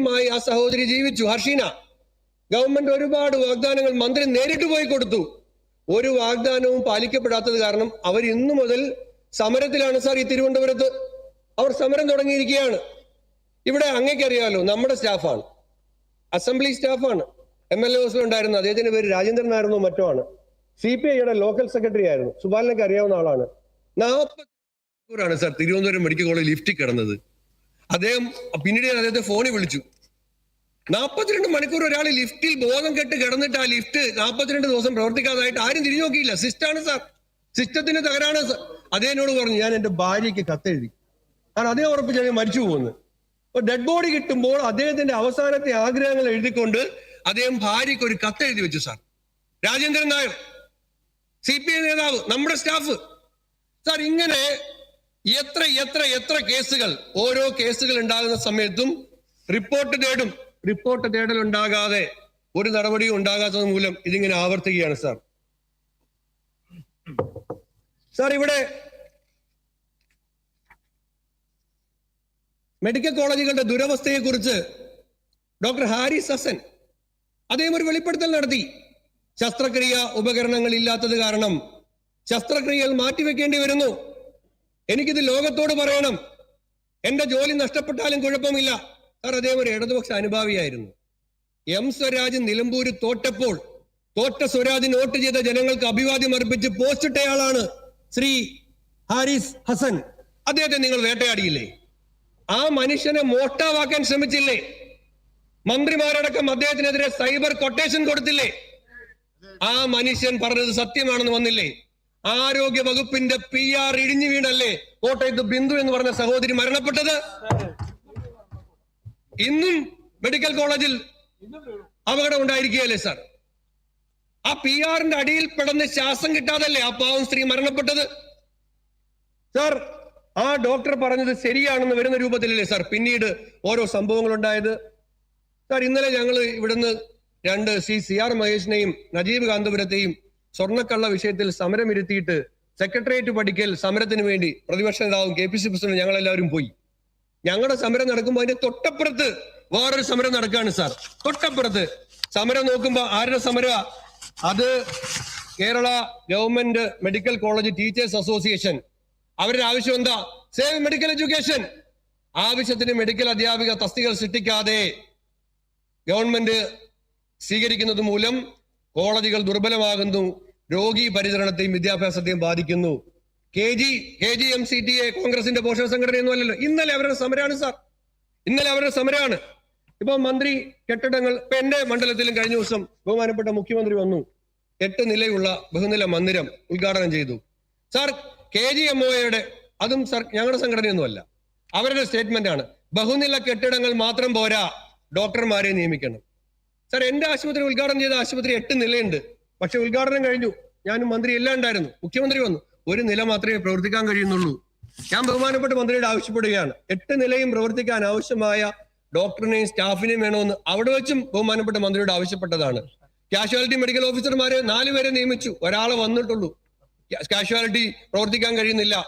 മായി ആ സഹോദരി ജീവിച്ചു. ഹർഷീന ഗവൺമെന്റ് ഒരുപാട് വാഗ്ദാനങ്ങൾ മന്ത്രി നേരിട്ട് പോയി കൊടുത്തു. ഒരു വാഗ്ദാനവും പാലിക്കപ്പെടാത്തത് കാരണം അവർ ഇന്നു മുതൽ സമരത്തിലാണ് സാർ ഈ തിരുവനന്തപുരത്ത്. അവർ സമരം തുടങ്ങിയിരിക്കുകയാണ്. ഇവിടെ അങ്ങേക്കറിയാലോ നമ്മുടെ സ്റ്റാഫാണ്. അസംബ്ലി സ്റ്റാഫാണ്. എം എൽ എ ഹൗസിൽ ഉണ്ടായിരുന്ന അദ്ദേഹത്തിന്റെ പേര് രാജേന്ദ്രൻ ആയിരുന്നു മറ്റോ ആണ്. സി പി ഐയുടെ ലോക്കൽ സെക്രട്ടറി ആയിരുന്നു. സുബാലിനൊക്കെ അറിയാവുന്ന ആളാണ്. നാൽപ്പത് സാർ തിരുവനന്തപുരം മെഡിക്കൽ കോളേജ് ലിഫ്റ്റിൽ കിടന്നത്. അദ്ദേഹം പിന്നീട് അദ്ദേഹത്തെ ഫോണിൽ വിളിച്ചു. നാൽപ്പത്തിരണ്ട് മണിക്കൂർ ഒരാൾ ലിഫ്റ്റിൽ ബോധം കെട്ട് കിടന്നിട്ട് ആ ലിഫ്റ്റ് നാൽപ്പത്തിരണ്ട് ദിവസം പ്രവർത്തിക്കാതായിട്ട് ആരും തിരിഞ്ഞു നോക്കിയില്ല. സിസ്റ്റാണ് സാർ. സിസ്റ്റത്തിന് തകരാണ് സാർ. പറഞ്ഞു ഞാൻ എന്റെ ഭാര്യയ്ക്ക് കത്തെഴുതി. കാരണം അതേ ഉറപ്പിച്ചു ഞാൻ മരിച്ചു പോകുന്നു. അപ്പൊ ഡെഡ് ബോഡി കിട്ടുമ്പോൾ അദ്ദേഹത്തിന്റെ അവസാനത്തെ ആഗ്രഹങ്ങൾ എഴുതിക്കൊണ്ട് അദ്ദേഹം ഭാര്യയ്ക്ക് ഒരു കത്ത് എഴുതി വെച്ചു sir. Rajendran Nair C P I നേതാവ് നമ്മുടെ സ്റ്റാഫ്. സാർ ഇങ്ങനെ എത്ര എത്ര എത്ര കേസുകൾ ഓരോ കേസുകൾ ഉണ്ടാകുന്ന സമയത്തും റിപ്പോർട്ട് തേടും. റിപ്പോർട്ട് തേടൽ ഉണ്ടാകാതെ ഒരു നടപടിയും ഉണ്ടാകാത്തത് മൂലം ഇതിങ്ങനെ ആവർത്തിക്കുകയാണ് സാർ. സാർ ഇവിടെ മെഡിക്കൽ കോളേജുകളുടെ ദുരവസ്ഥയെക്കുറിച്ച് ഡോക്ടർ ഹാരിസ് ഹസൻ അദ്ദേഹം ഒരു വെളിപ്പെടുത്തൽ നടത്തി. ശസ്ത്രക്രിയ ഉപകരണങ്ങൾ ഇല്ലാത്തത് കാരണം ശസ്ത്രക്രിയകൾ മാറ്റിവെക്കേണ്ടി വരുന്നു. എനിക്കിത് ലോകത്തോട് പറയണം. എന്റെ ജോലി നഷ്ടപ്പെട്ടാലും കുഴപ്പമില്ല. സാർ അദ്ദേഹം ഒരു ഇടതുപക്ഷ അനുഭാവിയായിരുന്നു. എം സ്വരാജ് നിലമ്പൂർ തോറ്റപ്പോൾ തോറ്റ സ്വരാജ് നോട്ട് ചെയ്ത ജനങ്ങൾക്ക് അഭിവാദ്യം അർപ്പിച്ച് പോസ്റ്റിട്ടയാളാണ് ശ്രീ ഹാരിസ് ഹസൻ. അദ്ദേഹത്തെ നിങ്ങൾ വേട്ടയാടിയില്ലേ? ആ മനുഷ്യനെ മോഷ്ടാവാക്കാൻ ശ്രമിച്ചില്ലേ? മന്ത്രിമാരടക്കം അദ്ദേഹത്തിനെതിരെ സൈബർ കൊട്ടേഷൻ കൊടുത്തില്ലേ? ആ മനുഷ്യൻ പറഞ്ഞത് സത്യമാണെന്ന് വന്നില്ലേ? ആരോഗ്യ വകുപ്പിന്റെ പി ആർ ഇടിഞ്ഞു വീണല്ലേ? കോട്ടയത്ത് ബിന്ദു എന്ന് പറഞ്ഞ സഹോദരി മരണപ്പെട്ടത്? ഇന്നും മെഡിക്കൽ കോളേജിൽ അപകടം ഉണ്ടായിരിക്കുകയല്ലേ സാർ? ആ പി ആറിന്റെ അടിയിൽ പെടുന്ന ശ്വാസം കിട്ടാതല്ലേ ആ പാവം സ്ത്രീ മരണപ്പെട്ടത്? സാർ ആ ഡോക്ടർ പറഞ്ഞത് ശരിയാണെന്ന് വരുന്ന രൂപത്തിലല്ലേ സാർ പിന്നീട് ഓരോ സംഭവങ്ങൾ ഉണ്ടായത് സാർ ഇന്നലെ ഞങ്ങൾ ഇവിടുന്ന് രണ്ട് സി സി ആർ മഹേഷിനെയും നജീബ് കാന്തപുരത്തെയും സ്വർണക്കള്ള വിഷയത്തിൽ സമരമിരുത്തിയിട്ട് സെക്രട്ടേറിയറ്റ് പഠിക്കൽ സമരത്തിന് വേണ്ടി പ്രതിപക്ഷ നേതാവും കെ പി സി പ്രസിഡന്റ് ഞങ്ങളെല്ലാവരും പോയി. ഞങ്ങളുടെ സമരം നടക്കുമ്പോൾ അതിന്റെ തൊട്ടപ്പുറത്ത് വേറൊരു സമരം നടക്കുകയാണ് സാർ. തൊട്ടപ്പുറത്ത്. സമരം നോക്കുമ്പോൾ ആരുടെ സമര അത് Kerala government medical college teachers association. അവരുടെ ആവശ്യം എന്താ? Save medical education. ആവശ്യത്തിന് മെഡിക്കൽ അധ്യാപിക തസ്തികൾ സൃഷ്ടിക്കാതെ ഗവൺമെന്റ് സ്വീകരിക്കുന്നത് മൂലം കോളേജുകൾ ദുർബലമാകുന്നു രോഗി പരിചരണത്തെയും വിദ്യാഭ്യാസത്തെയും ബാധിക്കുന്നു. K G K G M C T A കോൺഗ്രസിന്റെ പോഷക സംഘടനയൊന്നും അല്ലല്ലോ. ഇന്നലെ അവരുടെ സമരമാണ് സാർ. ഇന്നലെ അവരുടെ സമരമാണ് ഇപ്പൊ മന്ത്രി കെട്ടിടങ്ങൾ ഇപ്പൊ എന്റെ മണ്ഡലത്തിലും കഴിഞ്ഞ ദിവസം ബഹുമാനപ്പെട്ട മുഖ്യമന്ത്രി വന്നു. എട്ട് നിലയുള്ള ബഹുനില മന്ദിരം ഉദ്ഘാടനം ചെയ്തു. സാർ കെ ജി എം ഒയുടെ അതും സർ ഞങ്ങളുടെ സംഘടനയൊന്നുമല്ല അവരുടെ സ്റ്റേറ്റ്മെന്റ് ആണ്. ബഹുനില കെട്ടിടങ്ങൾ മാത്രം പോരാ. ഡോക്ടർമാരെ നിയമിക്കണം. സാർ എന്റെ ആശുപത്രി ഉദ്ഘാടനം ചെയ്ത ആശുപത്രി എട്ട് നിലയുണ്ട്. പക്ഷെ ഉദ്ഘാടനം കഴിഞ്ഞു. ഞാനും മന്ത്രി എല്ലാം ഉണ്ടായിരുന്നു. മുഖ്യമന്ത്രി വന്നു. ഒരു നില മാത്രമേ പ്രവർത്തിക്കാൻ കഴിയുന്നുള്ളൂ. ഞാൻ ബഹുമാനപ്പെട്ട മന്ത്രിയോട് ആവശ്യപ്പെടുകയാണ്. എട്ട് നിലയും പ്രവർത്തിക്കാൻ ആവശ്യമായ ഡോക്ടറിനെയും സ്റ്റാഫിനെയും വേണമെന്ന് അവിടെ വെച്ചും ബഹുമാനപ്പെട്ട മന്ത്രിയോട് ആവശ്യപ്പെട്ടതാണ്. കാഷ്വാലിറ്റി മെഡിക്കൽ ഓഫീസർമാരെ നാലുപേരെ നിയമിച്ചു. ഒരാളെ വന്നിട്ടുള്ളൂ. കാഷ്വാലിറ്റി പ്രവർത്തിക്കാൻ കഴിയുന്നില്ല.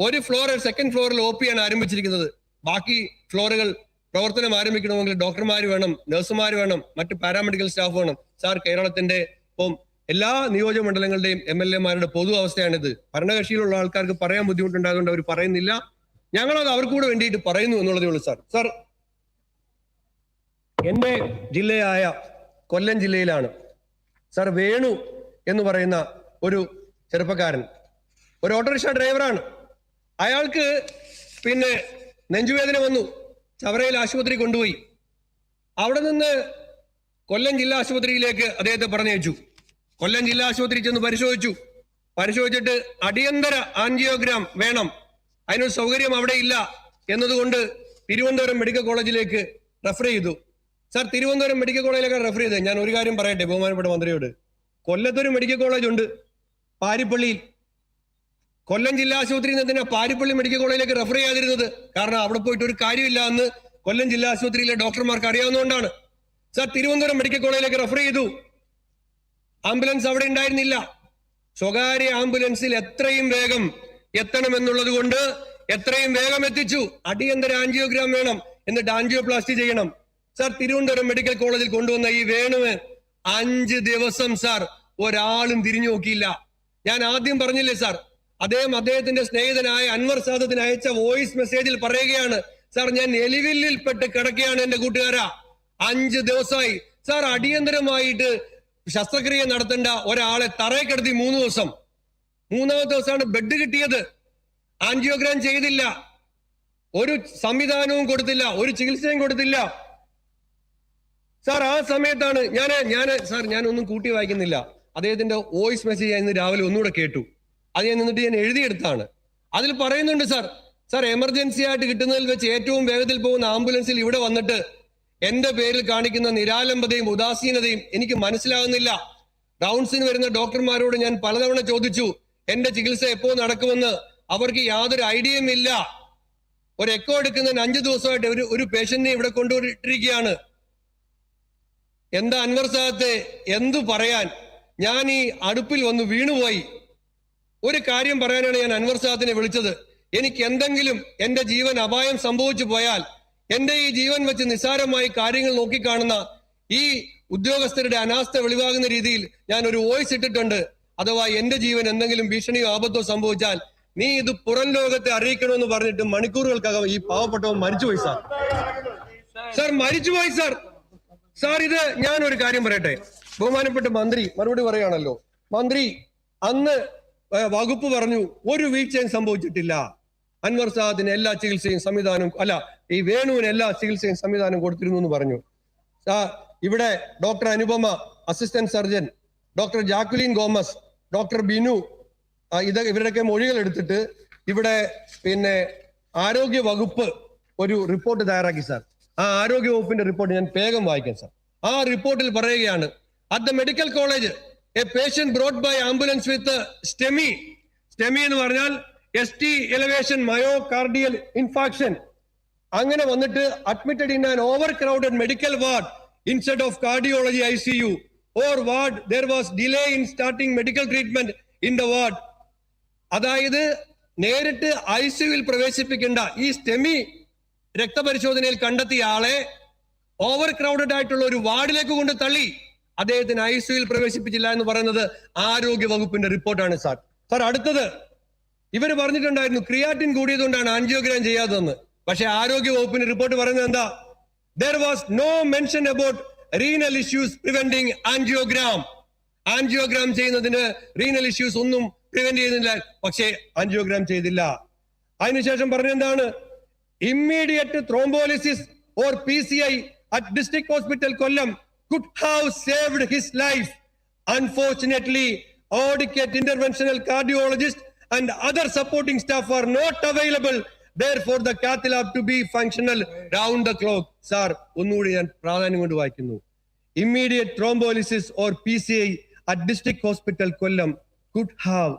ഒരു ഫ്ലോർ സെക്കൻഡ് ഫ്ലോറിൽ ഒ പി ആണ് ആരംഭിച്ചിരിക്കുന്നത്. ബാക്കി ഫ്ലോറുകൾ പ്രവർത്തനം ആരംഭിക്കണമെങ്കിൽ ഡോക്ടർമാർ വേണം നഴ്സുമാർ വേണം മറ്റ് പാരാമെഡിക്കൽ സ്റ്റാഫ് വേണം. സാർ കേരളത്തിന്റെ ഇപ്പം എല്ലാ നിയോജക മണ്ഡലങ്ങളുടെയും എം എൽ എമാരുടെ പൊതു അവസ്ഥയാണിത്. ഭരണകക്ഷിയിലുള്ള ആൾക്കാർക്ക് പറയാൻ ബുദ്ധിമുട്ടുണ്ടായതുകൊണ്ട് അവർ പറയുന്നില്ല. ഞങ്ങളത് അവർക്കൂടെ വേണ്ടിയിട്ട് പറയുന്നു എന്നുള്ളതേ ഉള്ളൂ സാർ. സാർ എന്റെ ജില്ലയായ കൊല്ലം ജില്ലയിലാണ് സാർ വേണു എന്ന് പറയുന്ന ഒരു ചെറുപ്പക്കാരൻ. ഒരു ഓട്ടോറിക്ഷ ഡ്രൈവറാണ്. അയാൾക്ക് പിന്നെ നെഞ്ചുവേദന വന്നു. ചവറയിൽ ആശുപത്രി കൊണ്ടുപോയി. അവിടെ നിന്ന് കൊല്ലം ജില്ലാ ആശുപത്രിയിലേക്ക് അദ്ദേഹത്തെ പറഞ്ഞയച്ചു. കൊല്ലം ജില്ലാ ആശുപത്രി ചെന്ന് പരിശോധിച്ചു. പരിശോധിച്ചിട്ട് അടിയന്തര ആൻജിയോഗ്രാം വേണം. അതിനൊരു സൗകര്യം അവിടെ ഇല്ല എന്നതുകൊണ്ട് തിരുവനന്തപുരം മെഡിക്കൽ കോളേജിലേക്ക് റെഫർ ചെയ്തു. സാർ തിരുവനന്തപുരം മെഡിക്കൽ കോളേജിലേക്ക് റെഫർ ചെയ്തത്. ഞാൻ ഒരു കാര്യം പറയട്ടെ ബഹുമാനപ്പെട്ട മന്ത്രിയോട്. കൊല്ലത്തൊരു മെഡിക്കൽ കോളേജ് ഉണ്ട് പാരിപ്പള്ളിയിൽ. കൊല്ലം ജില്ലാ ആശുപത്രിയിൽ നിന്ന് തന്നെ പാരിപ്പള്ളി മെഡിക്കൽ കോളേജിലേക്ക് റെഫർ ചെയ്യാതിരുന്നത്? കാരണം അവിടെ പോയിട്ട് ഒരു കാര്യമില്ല എന്ന് കൊല്ലം ജില്ലാ ആശുപത്രിയിലെ ഡോക്ടർമാർക്ക് അറിയാവുന്നതുകൊണ്ടാണ്. സാർ തിരുവനന്തപുരം മെഡിക്കൽ കോളേജിലേക്ക് റെഫർ ചെയ്തു. ആംബുലൻസ് അവിടെ ഉണ്ടായിരുന്നില്ല. സ്വകാര്യ ആംബുലൻസിൽ എത്രയും വേഗം എത്തണം എന്നുള്ളത് കൊണ്ട് എത്രയും വേഗം എത്തിച്ചു. അടിയന്തര ആൻജിയോഗ്രാം വേണം എന്നിട്ട് ആൻജിയോപ്ലാസ്റ്റി ചെയ്യണം. സാർ തിരുവനന്തപുരം മെഡിക്കൽ കോളേജിൽ കൊണ്ടുവന്ന ഈ വേണു അഞ്ച് ദിവസം സാർ ഒരാളും തിരിഞ്ഞു നോക്കിയില്ല. ഞാൻ ആദ്യം പറഞ്ഞില്ലേ സാർ അദ്ദേഹം അദ്ദേഹത്തിന്റെ സ്നേഹിതനായ അൻവർ സാദത്തിന് അയച്ച വോയിസ് മെസ്സേജിൽ പറയുകയാണ് സാർ ഞാൻ എലിവില്ലിൽപ്പെട്ട് കിടക്കുകയാണ് എന്റെ കൂട്ടുകാരാ. അഞ്ച് ദിവസമായി സാർ അടിയന്തരമായിട്ട് ശസ്ത്രക്രിയ നടത്തേണ്ട ഒരാളെ തറയെ കിടത്തി മൂന്ന് ദിവസം. മൂന്നാമത്തെ ദിവസമാണ് ബെഡ് കിട്ടിയത്. ആൻജിയോഗ്രാം ചെയ്തില്ല. ഒരു സംവിധാനവും കൊടുത്തില്ല. ഒരു ചികിത്സയും കൊടുത്തില്ല. സാർ ആ സമയത്താണ് ഞാൻ ഞാൻ സാർ ഞാൻ ഒന്നും കൂട്ടി വായിക്കുന്നില്ല. അദ്ദേഹത്തിന്റെ വോയിസ് മെസ്സേജ് ഞാൻ ഇന്ന് രാവിലെ ഒന്നുകൂടെ കേട്ടു. അത് ഞാൻ നിന്നിട്ട് ഞാൻ എഴുതിയെടുത്താണ്. അതിൽ പറയുന്നുണ്ട് സാർ സാർ എമർജൻസി ആയിട്ട് കിട്ടുന്നതിൽ വെച്ച് ഏറ്റവും വേഗത്തിൽ പോകുന്ന ആംബുലൻസിൽ ഇവിടെ വന്നിട്ട് എന്റെ പേരിൽ കാണിക്കുന്ന നിരാലംബതയും ഉദാസീനതയും എനിക്ക് മനസ്സിലാകുന്നില്ല. റൗൺസിന് വരുന്ന ഡോക്ടർമാരോട് ഞാൻ പലതവണ ചോദിച്ചു എന്റെ ചികിത്സ എപ്പോ നടക്കുമെന്ന്? അവർക്ക് യാതൊരു ഐഡിയയും ഇല്ല. ഒരു എക്കോ എടുക്കുന്നതിന് അഞ്ചു ദിവസമായിട്ട് ഒരു ഒരു പേഷ്യന്റിനെ ഇവിടെ കൊണ്ടുപോയിട്ടിരിക്കുകയാണ് എന്താ അൻവർ സാഹത്തെ എന്തു പറയാൻ? ഞാൻ ഈ അടുപ്പിൽ വന്ന് വീണുപോയി. ഒരു കാര്യം പറയാനാണ് ഞാൻ അൻവർ സാഹത്തിനെ വിളിച്ചത്. എനിക്ക് എന്തെങ്കിലും എന്റെ ജീവൻ അപായം സംഭവിച്ചു പോയാൽ എന്റെ ഈ ജീവൻ വെച്ച് നിസ്സാരമായി കാര്യങ്ങൾ നോക്കിക്കാണുന്ന ഈ ഉദ്യോഗസ്ഥരുടെ അനാസ്ഥ വെളിവാകുന്ന രീതിയിൽ ഞാൻ ഒരു വോയിസ് ഇട്ടിട്ടുണ്ട്. അഥവാ എന്റെ ജീവൻ എന്തെങ്കിലും ഭീഷണിയോ ആപത്തോ സംഭവിച്ചാൽ നീ ഇത് പുറം ലോകത്തെ അറിയിക്കണമെന്ന് പറഞ്ഞിട്ട് മണിക്കൂറുകൾക്കകം ഈ പാവപ്പെട്ടവൻ മരിച്ചുപോയി സാർ. സാർ മരിച്ചുപോയി സാർ. സാർ ഇത് ഞാൻ ഒരു കാര്യം പറയട്ടെ. ബഹുമാനപ്പെട്ട മന്ത്രി മറുപടി പറയുകയാണല്ലോ. മന്ത്രി അന്ന് വകുപ്പ് പറഞ്ഞു ഒരു വീഴ്ചയും സംഭവിച്ചിട്ടില്ല. അൻവർ സാദിന് എല്ലാ ചികിത്സയും സംവിധാനം അല്ല ഈ വേണുവിന് എല്ലാ ചികിത്സയും സംവിധാനം കൊടുത്തിരുന്നു എന്ന് പറഞ്ഞു. ഇവിടെ doctor Anupama assistant surgeon doctor Jacqueline Gomes doctor Binu ഇത് ഇവരുടെയൊക്കെ മൊഴികൾ എടുത്തിട്ട് ഇവിടെ പിന്നെ ആരോഗ്യ വകുപ്പ് ഒരു റിപ്പോർട്ട് തയ്യാറാക്കി സാർ. ആ ആരോഗ്യ വകുപ്പിന്റെ റിപ്പോർട്ട് ഞാൻ വേഗം വായിക്കാം സാർ. ആ റിപ്പോർട്ടിൽ പറയുകയാണ് at the medical college a patient brought by ambulance with STEMI STEMI എന്ന് പറഞ്ഞാൽ S T elevation myocardial infarction അങ്ങനെ വന്നിട്ട് admitted in an overcrowded medical ward instead of cardiology I C U or ward there was delay in starting medical treatment in the ward അതായത് നേരിട്ട് I സിയുവിൽ പ്രവേശിപ്പിക്കേണ്ട ഈ STEMI രക്തപരിശോധനയിൽ കണ്ടെത്തിയ ആളെ over crowded ആയിട്ടുള്ള ഒരു വാർഡിലേക്ക് കൊണ്ട് തള്ളി. അദ്ദേഹത്തിന് ഐ സിയുവിൽ പ്രവേശിപ്പിച്ചില്ല എന്ന് പറയുന്നത് ആരോഗ്യ വകുപ്പിന്റെ റിപ്പോർട്ടാണ് സാർ. സാർ അടുത്തത്. ഇവർ പറഞ്ഞിട്ടുണ്ടായിരുന്നു ക്രിയാറ്റിൻ കൂടിയതുകൊണ്ടാണ് ആൻജിയോഗ്രാം ചെയ്യാത്തതെന്ന്. പക്ഷെ ആരോഗ്യ വകുപ്പിന് റിപ്പോർട്ട് പറയുന്നത് എന്താ? There was no mention about renal issues preventing angiogram angiogram ചെയ്യുന്നതിന് റീനൽ ഇഷ്യൂസ് ഒന്നും പ്രിവെന്റ് ചെയ്യുന്നില്ല. പക്ഷേ ആൻജിയോഗ്രാം ചെയ്തില്ല. അതിനുശേഷം പറഞ്ഞെന്താണ് immediate thrombolysis or P C I at district hospital Kollam could have saved his life unfortunately dedicated interventional cardiologist and other supporting staff are not available therefore the cath lab to be functional round the clock. ഞാൻ പ്രാധാന്യം കൊണ്ട് വായിക്കുന്നു. Immediate thrombolysis or P C I at district hospital Kollam could have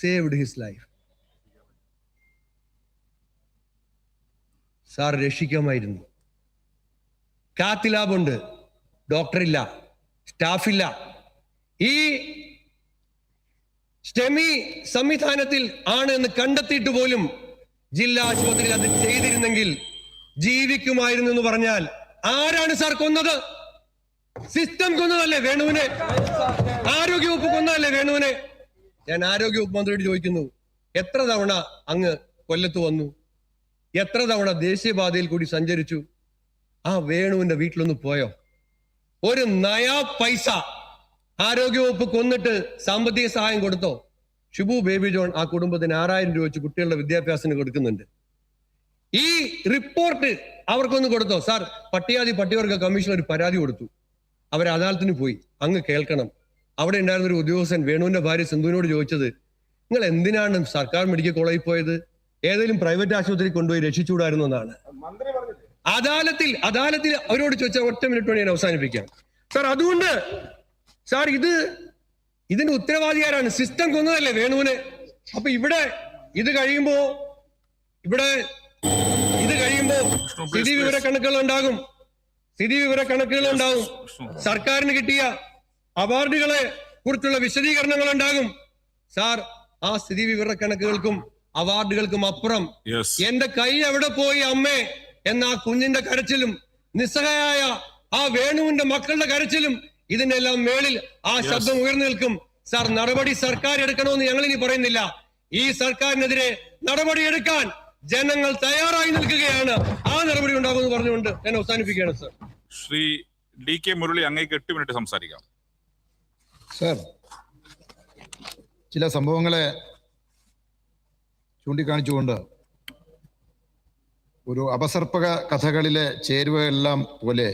saved his life sir രക്ഷിക്കാമായിരുന്നു. Cath ലാബുണ്ട് ഡോക്ടറില്ല സ്റ്റാഫില്ല ഈ STEMI സംവിധാനത്തിൽ ആണ് എന്ന് കണ്ടെത്തിയിട്ട് പോലും ജില്ലാ ആശുപത്രിയിൽ അത് ചെയ്തിരുന്നെങ്കിൽ ജീവിക്കുമായിരുന്നു എന്ന് പറഞ്ഞാൽ ആരാണ് സാർ കൊന്നത്? സിസ്റ്റം കൊന്നതല്ലേ വേണുവിനെ? ആരോഗ്യവകുപ്പ് കൊന്നതല്ലേ വേണുവിനെ? ഞാൻ ആരോഗ്യവകുപ്പ് മന്ത്രിയോട് ചോദിക്കുന്നു എത്ര തവണ അങ്ങ് കൊല്ലത്ത് വന്നു? എത്ര തവണ ദേശീയപാതയിൽ കൂടി സഞ്ചരിച്ചു? ആ വേണുവിന്റെ വീട്ടിലൊന്ന് പോയോ? ഒരു നയാ പൈസ ആരോഗ്യവകുപ്പ് കൊന്നിട്ട് സാമ്പത്തിക സഹായം കൊടുത്തോ? ഷിബു ബേബി ജോൺ ആ കുടുംബത്തിന് ആറായിരം രൂപ വെച്ച് കുട്ടികളുടെ വിദ്യാഭ്യാസത്തിന് കൊടുക്കുന്നുണ്ട്. ഈ റിപ്പോർട്ട് അവർക്കൊന്ന് കൊടുത്തോ? സാർ പട്ടികാതി പട്ടികവർഗ കമ്മീഷൻ ഒരു പരാതി കൊടുത്തു. അവർ അദാലത്തിന് പോയി. അങ്ങ് കേൾക്കണം. അവിടെ ഉണ്ടായിരുന്ന ഒരു ഉദ്യോഗസ്ഥൻ വേണുവിന്റെ ഭാര്യ സിന്ധുവിനോട് ചോദിച്ചത് നിങ്ങൾ എന്തിനാണ് സർക്കാർ മെഡിക്കൽ കോളേജിൽ പോയത്? ഏതെങ്കിലും പ്രൈവറ്റ് ആശുപത്രി കൊണ്ടുപോയി രക്ഷിച്ചുകൂടായിരുന്നു എന്നാണ്. അദാലത്തിൽ അദാലത്തിൽ അവരോട് ചോദിച്ച ഒറ്റ മിനിറ്റ് കൊണ്ട് ഞാൻ അവസാനിപ്പിക്കാം. സാർ അതുകൊണ്ട് സാർ ഇത് ഇതിന്റെ ഉത്തരവാദിയാരാണ് സിസ്റ്റം കൊന്നതല്ലേ വേണുവിന്? അപ്പൊ ഇവിടെ ഇത് കഴിയുമ്പോ ഇവിടെ ഇത് കഴിയുമ്പോ സ്ഥിതി വിവര കണക്കുകൾ ഉണ്ടാകും. സ്ഥിതി വിവര കണക്കുകൾ ഉണ്ടാകും. സർക്കാരിന് കിട്ടിയ അവാർഡുകളെ കുറിച്ചുള്ള വിശദീകരണങ്ങൾ ഉണ്ടാകും. സാർ ആ സ്ഥിതി വിവര കണക്കുകൾക്കും അവാർഡുകൾക്കും അപ്പുറം എന്റെ കൈ എവിടെ പോയി അമ്മേ? എന്ന ആ കുഞ്ഞിന്റെ കരച്ചിലും നിസ്സഹായ ആ വേണുവിന്റെ മക്കളുടെ കരച്ചിലും ഇതിനെല്ലാം മേളിൽ ആ ശബ്ദം ഉയർന്നു നിൽക്കും. സാർ നടപടി സർക്കാർ എടുക്കണമെന്ന് ഞങ്ങൾ ഇനി പറയുന്നില്ല. ഈ സർക്കാരിനെതിരെ നടപടി എടുക്കാൻ ജനങ്ങൾ തയ്യാറായി നിൽക്കുകയാണ്. ആ നടപടി ഉണ്ടാകുമെന്ന് പറഞ്ഞുകൊണ്ട് ഞാൻ അവസാനിപ്പിക്കുകയാണ് sir. Shri D K Murali അങ്ങേക്ക് എട്ട് മിനിറ്റ് സംസാരിക്കാം. സാർ ചില സംഭവങ്ങളെ ചൂണ്ടിക്കാണിച്ചുകൊണ്ട് ഒരു അപസർപ്പക കഥകളിലെ ചേരുവയെല്ലാം പോലെ